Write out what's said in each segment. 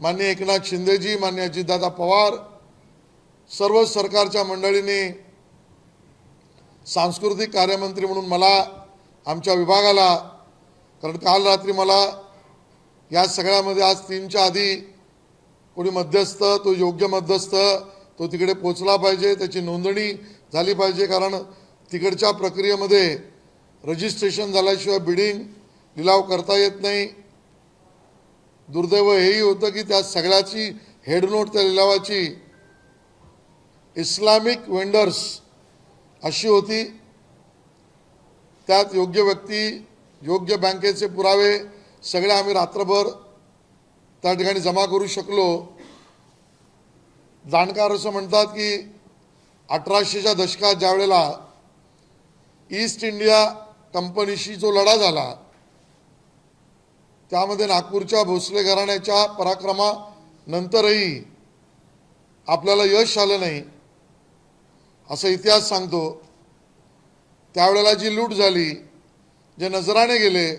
मान्य एकनाथ शिंदेजी मान्य अजितदादा पवार सर्व सरकारच्या मंडळीने सांस्कृतिक कार्यमंत्री म्हणून मला आमच्या विभागाला कारण काल रात्री मला या सगळ्यामध्ये आज तीनच्या आधी कोणी मध्यस्थ तो योग्य मध्यस्थ तो तिकडे पोचला पाहिजे त्याची नोंदणी झाली पाहिजे कारण तिकडच्या प्रक्रियेमध्ये रजिस्ट्रेशन झाल्याशिवाय बिडिंग लिलाव करता येत नाही. दुर्दैव हेही होतं की त्या सगळ्याची हेडनोट त्या लिलावाची इस्लामिक वेंडर्स अशी होती. त्यात योग्य व्यक्ती योग्य बँकेचे पुरावे सगळे आम्ही रात्रभर त्या ठिकाणी जमा करू शकलो. जाणकार असं म्हणतात की अठराशेच्या दशकात ज्या वेळेला ईस्ट इंडिया कंपनीशी जो लढा झाला त्यामध्ये नागपूरच्या भोसले घराण्याच्या पराक्रमानंतरही आपल्याला यश आलं नाही असं इतिहास सांगतो. त्यावेळेला जी लूट झाली जे नजराने गेले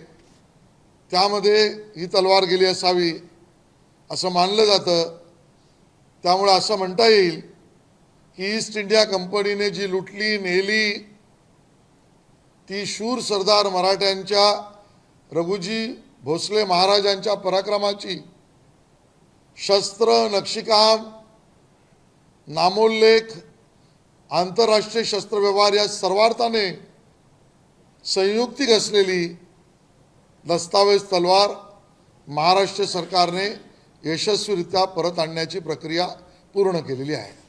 त्यामध्ये ही तलवार गेली असावी असं मानलं जातं. त्यामुळे असं म्हणता येईल की ईस्ट इंडिया कंपनीने जी लुटली नेली ती शूर सरदार मराठ्यांच्या रघुजी भोसले महाराजांच्या पराक्रमाची शस्त्र नक्षीकाम नामोल्लेख आंतरराष्ट्रीय शस्त्रव्यवहार या सर्वार्थाने संयुक्तिक असलेली दस्तावेज तलवार महाराष्ट्र सरकारने यशस्वीरित्या परत आणण्याची प्रक्रिया पूर्ण केलेली आहे.